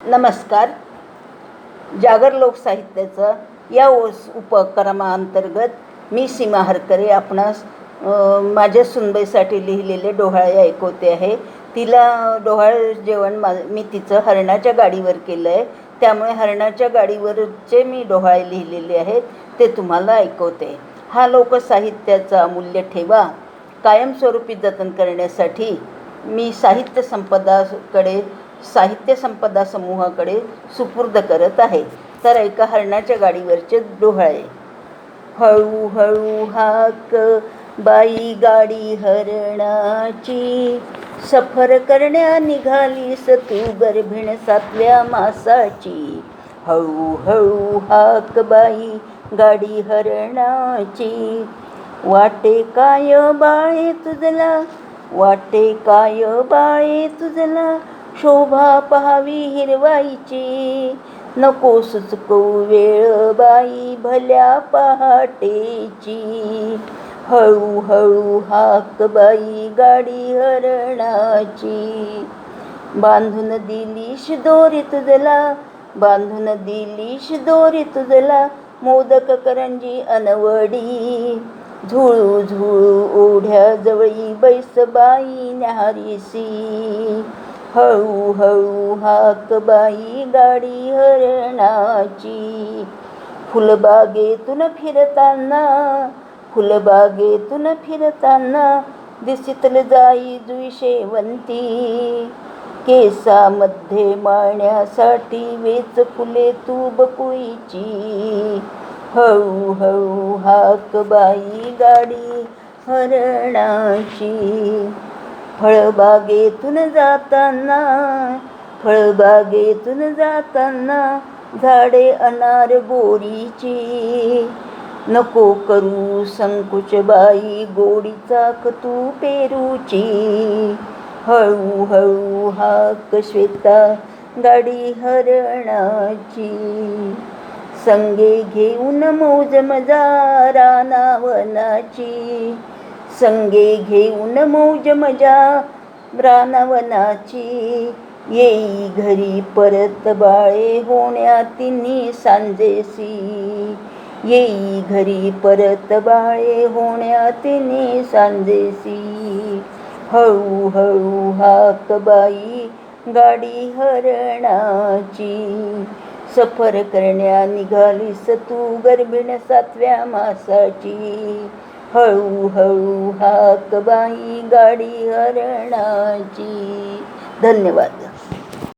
नमस्कार. जागर लोकसाहित्याचं या ओस उपक्रमाअंतर्गत मी सीमा हरकरे आपणास माझ्या सुनबाईसाठी लिहिलेले डोहाळे ऐकवते आहे. तिला डोहाळे जेवण मा मी तिचं हरणाच्या गाडीवर केलं आहे त्यामुळे हरणाच्या गाडीवरचे मी डोहाळे लिहिलेले आहेत ते तुम्हाला ऐकवते. हा लोकसाहित्याचा अमूल्य ठेवा. कायमस्वरूपी जतन करण्यासाठी मी साहित्य संपदाकडे साहित्य संपदा समूहाकडे सुपूर्द करत आहे. तर एका हरणाच्या गाडीवरचे डोहाळे. हळूहळू हाक बाई गाडी हरणाची. सफर करण्या निघालीस तू गर्भिण सातव्या मासाची. हळूहळू हाक बाई गाडी हरणाची. वाटे काय बाळे तुझला? वाटे काय बाळे तुझला? शोभा पहावी हिरवाईची. नको सुचकू वेळ बाई भल्या पहाटेची. हळूहळू हाक बाई गाडी हरणाची. बांधून दिलीश दोरी तुझला बांधून दिलीश दोरी तुझला मोदक करंजी अनवडी. झुळू झुळू ओढ्या जवळी बैसबाई न्याहारीसी हळूहळू हाक बाई गाडी हरणाची. फुलबागेतून फिरताना फुलबागेतून फिरताना दिसितल जाई जुई शेवंती. केसामध्ये माळण्यासाठी वेच फुले तू बकुळीची हळूहळू हाक बाई गाडी हरणाची. फळबागेतून जाताना फळबागेतून जाताना झाडे अनार गोडीची नको करू संकुच बाई गोडीचा तू पेरूची. हळूहळू हाक श्वेता गाडी हरणाची. संगे घेऊन मौज मजा रानावनाची संगे घेऊन मौज मजा. ब्रानवनाची येई घरी परत बाळे होण्या तिन्ही सांजेसी. येई घरी परत बाळे होण्या तिन्ही सांजेसी. हळूहळू हाक बाई गाडी हरणाची. सफर करण्या निघालीस तू गर्भिण सातव्या मासाची. हळूहळू हाक बाई गाडी हरणाची. धन्यवाद.